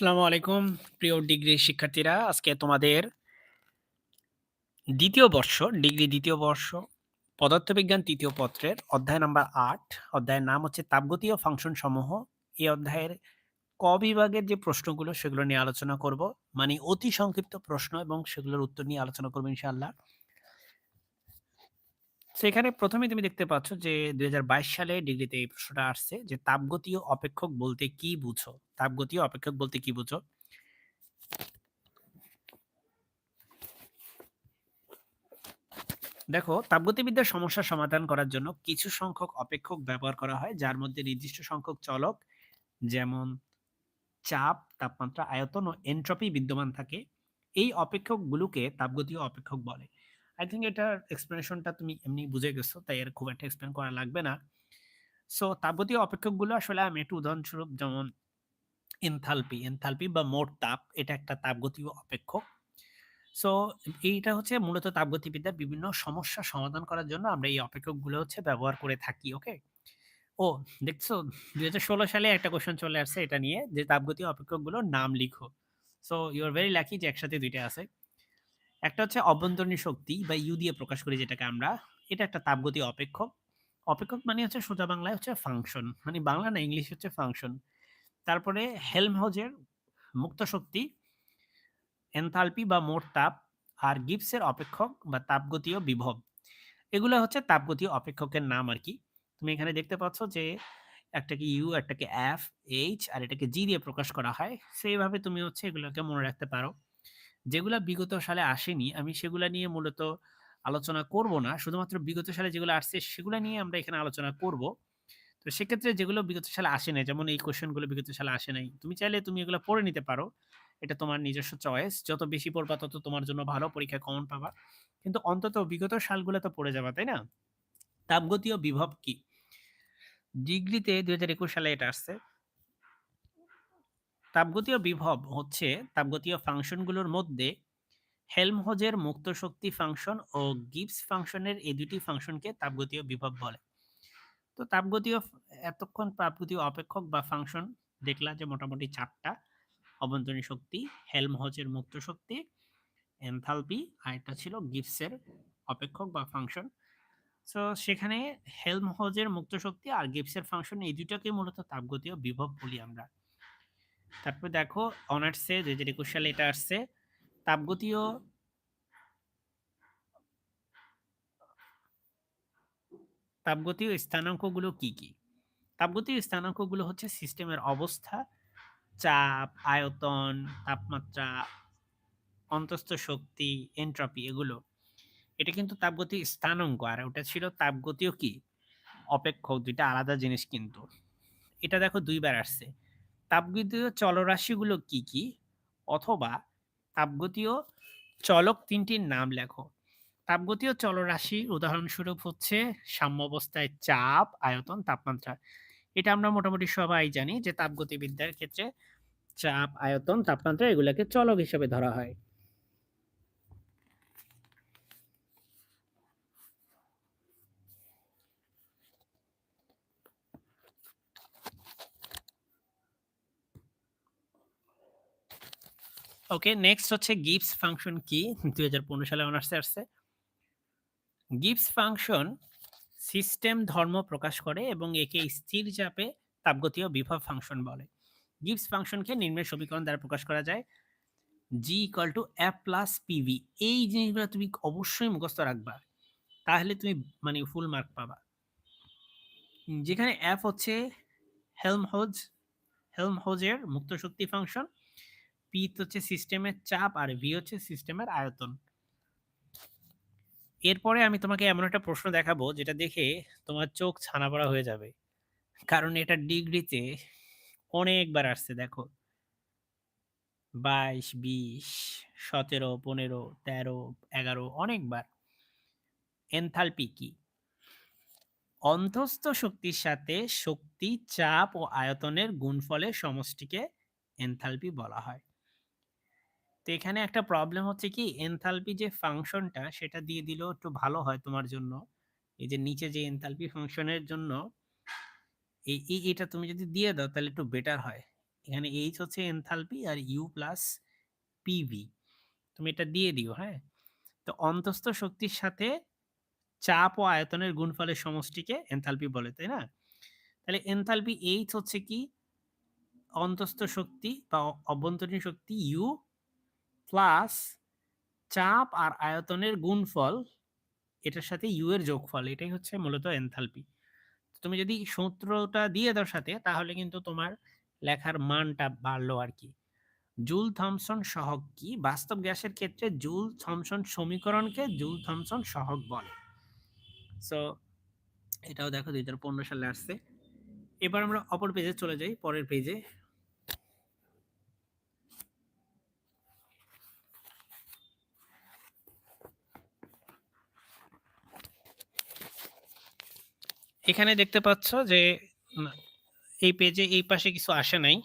আসসালামু আলাইকুম, প্রিয় ডিগ্রি শিক্ষার্থীরা। আজকে তোমাদের দ্বিতীয় বর্ষ, ডিগ্রি দ্বিতীয় বর্ষ, পদার্থবিজ্ঞান তৃতীয় পত্রের অধ্যায় নাম্বার আট। অধ্যায়ের নাম হচ্ছে তাপগতীয় ফাংশন সমূহ। এই অধ্যায়ের ক বিভাগের যে প্রশ্নগুলো, সেগুলো নিয়ে আলোচনা করব। মানে অতি সংক্ষিপ্ত প্রশ্ন এবং সেগুলোর উত্তর নিয়ে আলোচনা করব ইনশাআল্লাহ। সেখানে প্রথমে তুমি দেখতে পাচ্ছ যে, দুই হাজার বাইশ সালে ডিগ্রিতে এই প্রশ্নটা আসছে যে, তাপগতীয় অপেক্ষক বলতে কি বুঝো? তাপগতীয় অপেক্ষক বলতে কি বুঝো? দেখো, তাপগতিবিদ্যার সমস্যা সমাধান করার জন্য কিছু সংখ্যক অপেক্ষক ব্যবহার করা হয়, যার মধ্যে নির্দিষ্ট সংখ্যক চলক, যেমন চাপ, তাপমাত্রা, আয়তন ও এন্ট্রপি বিদ্যমান থাকে। এই অপেক্ষকগুলোকে তাপগতীয় অপেক্ষক বলে। আই থিঙ্ক এটার এক্সপ্লেনেশনটা তুমি এমনি বুঝে গেছো, তাই এর খুব একটা এক্সপ্লেন করা লাগবে না। সো তাপগতীয় অপেক্ষকগুলো আসলে আমি একটু উদাহরণস্বরূপ যেমন এনথালপি এনথালপি বা মোট তাপ, এটা একটা তাপগতীয় অপেক্ষক। সো এইটা হচ্ছে মূলত তাপগতিবিদ্যার বিভিন্ন সমস্যা সমাধান করার জন্য আমরা এই অপেক্ষকগুলো হচ্ছে ব্যবহার করে থাকি ওকে ও, দেখছ, দুই হাজার ষোলো সালে একটা কোশ্চেন চলে আসছে এটা নিয়ে, যে তাপগতীয় অপেক্ষকগুলোর নাম লিখো। So you are very lucky যে একসাথে দুইটা আছে। একটা হচ্ছে অভ্যন্তরীণ শক্তি বা ইউ দিয়ে প্রকাশ করি যেটাকে আমরা, এটা একটা তাপগতীয় অপেক্ষক। অপেক্ষক মানে হচ্ছে সোজা বাংলায় হচ্ছে ফাংশন মানে বাংলা না ইংলিশ হচ্ছে ফাংশন তারপরে হেলমহোজের মুক্ত শক্তি, এনথালপি বা মোট তাপ আর গিবসের অপেক্ষক বা তাপগতীয় বিভব। এগুলো হচ্ছে তাপগতীয় অপেক্ষকের নাম আর কি। তুমি এখানে দেখতে পাচ্ছ যে একটাকে ইউ, একটাকে এফ, এইচ আর এটাকে জি দিয়ে প্রকাশ করা হয়। সেইভাবে তুমি হচ্ছে এগুলোকে মনে রাখতে পারো। যেগুলা বিগত সালে আসেনি, আমি সেগুলা নিয়ে মূলত আলোচনা করব না। শুধুমাত্র বিগত সালে যেগুলো আসছে, সেগুলো নিয়ে আমরা এখানে আলোচনা করব। তো সেক্ষেত্রে যেগুলো বিগত সালে আসে নাই, যেমন এই কোশ্চেনগুলো বিগত সালে আসে নাই, তুমি চাইলে তুমি এগুলো পড়ে নিতে পারো। এটা তোমার নিজস্ব চয়েস। যত বেশি পড়বা, তত তোমার জন্য ভালো পরীক্ষায় কমন পাবা। কিন্তু অন্তত বিগত সালগুলো তো পড়ে যাবা, তাই না? তাপগতীয় বিভব কি? ডিগ্রিতে দুই হাজার একুশ সালে এটা আসছে। তাপগতীয় বিভব হচ্ছে তাপগতীয় ফাংশনগুলোর মধ্যে হেলমহোজের মুক্ত শক্তি ফাংশন ও গিবস ফাংশনের এই দুটি ফাংশনকে তাপগতীয় বিভব বলে। তো তাপগতীয় এতক্ষণ তাপগতীয় অপেক্ষক বা ফাংশন দেখলা যে মোটামুটি চারটা, অভ্যন্তরীণ শক্তি, হেলমহোজের মুক্ত শক্তি এনথালপি আর এটা ছিল গিবসের অপেক্ষক বা ফাংশন সো সেখানে হেলমহোজের মুক্ত শক্তি আর গিবসের ফাংশন এই দুটাকে মূলত তাপগতীয় বিভব বলি আমরা। তারপর দেখো, অনার্সে দুই হাজার একুশ সালে এটা আসছে। তাপগতীয় তাপগতীয় স্থানাঙ্কগুলো কি কি? তাপগতীয় স্থানাঙ্কগুলো হচ্ছে সিস্টেমের অবস্থা, চাপ, আয়তন, তাপমাত্রা, অন্তস্থ শক্তি, এন্ট্রপি এগুলো। এটা কিন্তু তাপগতীয় স্থানাঙ্ক, আর ওটা ছিল তাপগতীয় কি? অপেক্ষক, দুইটা আলাদা জিনিস কিন্তু। এটা দেখো দুইবার আসছে। তাপগতীয় চলরাশিগুলো কি কি? অথবা তাপগতীয় চলক তিনটির নাম লেখো। তাপগতীয় চলরাশি উদাহরণস্বরূপ হচ্ছে সাম্যাবস্থায় চাপ, আয়তন, তাপমাত্রা। এটা আমরা মোটামুটি সবাই জানি যে তাপগতিবিদ্যার ক্ষেত্রে চাপ, আয়তন, তাপমাত্রা এগুলোকে চলক হিসেবে ধরা হয়। ওকে নেক্সট হচ্ছে গিবস ফাংশন কি? দুই হাজার পনেরো সালে অনার্সে আসছে। গিবস ফাংশন সিস্টেম ধর্ম প্রকাশ করে এবং একে স্থির চাপে তাপগতীয় বিভব ফাংশন বলে। গিবস ফাংশনকে নিম্নের সমীকরণ দ্বারা প্রকাশ করা যায়। G equal to F plus PV এই জিনিসগুলো তুমি অবশ্যই মুখস্থ রাখবা। তাহলে তুমি মানে ফুল মার্ক পাবা। যেখানে এফ হচ্ছে হেলমহোজ হেলমহোজের মুক্ত শক্তি ফাংশন পি হচ্ছে সিস্টেমের চাপ আর ভি হচ্ছে সিস্টেমের আয়তন। এরপরে আমি তোমাকে এমন একটা প্রশ্ন দেখাবো যেটা দেখে তোমার চোখ ছানাবড়া হয়ে যাবে। কারণ এটা ডিগ্রিতে অনেকবার আসছে, দেখো। বাইশ, বিশ, সতেরো, পনেরো, তেরো, এগারো, অনেকবার। এনথালপি কি? অন্তস্থ শক্তির সাথে শক্তি, চাপ ও আয়তনের গুণফলের সমষ্টিকে এনথালপি বলা হয়। এখানে একটা প্রবলেম হচ্ছে কি এনথালপি যে ফাংশনটা সেটা দিয়ে দিলেও একটু ভালো হয় তোমার জন্য। এই যে নিচে যে এনথালপি ফাংশনের জন্য, এই এটা তুমি যদি দিয়ে দাও তাহলে একটু বেটার হয়। এখানে এইচ হচ্ছে এনথালপি আর ইউ প্লাস পিভি তুমি এটা দিয়ে দিও হ্যাঁ? তো অন্তস্থ শক্তির সাথে চাপ ও আয়তনের গুণফলের সমষ্টিকে এনথালপি বলে, তাই না? তাহলে এনথালপি এইচ হচ্ছে কি, অন্তস্থ শক্তি বা অভ্যন্তরীণ শক্তি ইউ প্লাস চাপ আর আয়তনের গুণফল, এটার সাথে ইউ এর যোগফল, এটাই হচ্ছে মূলত এনথালপি তুমি যদি সূত্রটা দিয়ে দাও সাথে, তাহলে কিন্তু তোমার লেখার মানটা বাড়লো আর কি। জুল থমসন সহগ কি? বাস্তব গ্যাসের ক্ষেত্রে জুল থমসন সমীকরণকে জুল থমসন সহগ বলে। সো এটাও দেখো দুই হাজার পনেরো সালে আসছে। এবার আমরা অপর পেজে চলে যাই, পরের পেজে এখানে দেখতে পাচ্ছ যে এই পেজে এই পাশে কিছু আসে নাই।